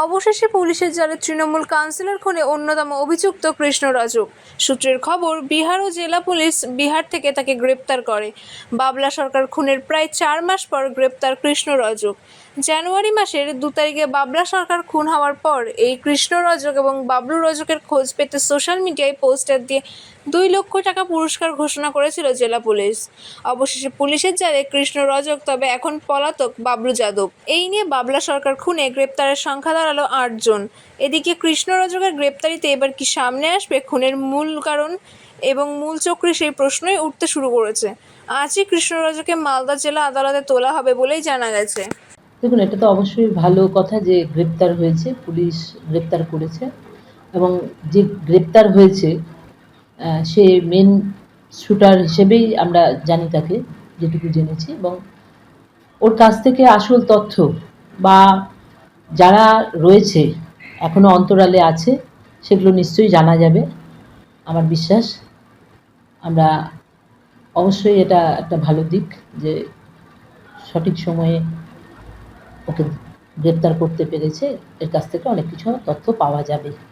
অবশেষে পুলিশের জালে তৃণমূল কাউন্সিলর খুনে অন্যতম অভিযুক্ত কৃষ্ণ রাজক সূত্রের খবর, বিহার ও জেলা পুলিশ বিহার থেকে তাকে গ্রেপ্তার করে। বাবলা সরকার খুনের প্রায় চার মাস পর গ্রেপ্তার কৃষ্ণ রজক জানুয়ারি মাসের দু তারিখে বাবলা সরকার খুন হওয়ার পর এই কৃষ্ণ রজক এবং বাবলু রজকের খোঁজ পেতে সোশ্যাল মিডিয়ায় পোস্টার দিয়ে দুই লক্ষ টাকা পুরস্কার ঘোষণা করেছিল জেলা পুলিশ। অবশেষে পুলিশের জালে কৃষ্ণ রজক, তবে এখন পলাতক বাবলু যাদব। এই নিয়ে বাবলা সরকার খুনে গ্রেপ্তারের সংখ্যা দাঁড়াল আটজন। এদিকে কৃষ্ণ রজকের গ্রেপ্তারিতে এবার কি সামনে আসবে খুনের মূল কারণ এবং মূল চক্রে সেই প্রশ্নই উঠতে শুরু করেছে। আজই কৃষ্ণ রজকে মালদা জেলা আদালতে তোলা হবে বলেই জানা গেছে। দেখুন, এটা তো অবশ্যই ভালো কথা যে গ্রেপ্তার হয়েছে, পুলিশ গ্রেপ্তার করেছে এবং যে গ্রেপ্তার হয়েছে সে মেন শুটার হিসেবেই আমরা জানি তাকে, যেটুকু জেনেছি এবং ওর কাছ থেকে আসল তথ্য বা যারা রয়েছে এখনও অন্তরালে আছে, সেগুলো নিশ্চয়ই জানা যাবে। আমার বিশ্বাস, আমরা অবশ্যই এটা একটা ভালো দিক যে সঠিক সময়ে ওকে গ্রেপ্তার করতে পেরেছে। এর কাছ থেকে অনেক কিছু তথ্য পাওয়া যাবে।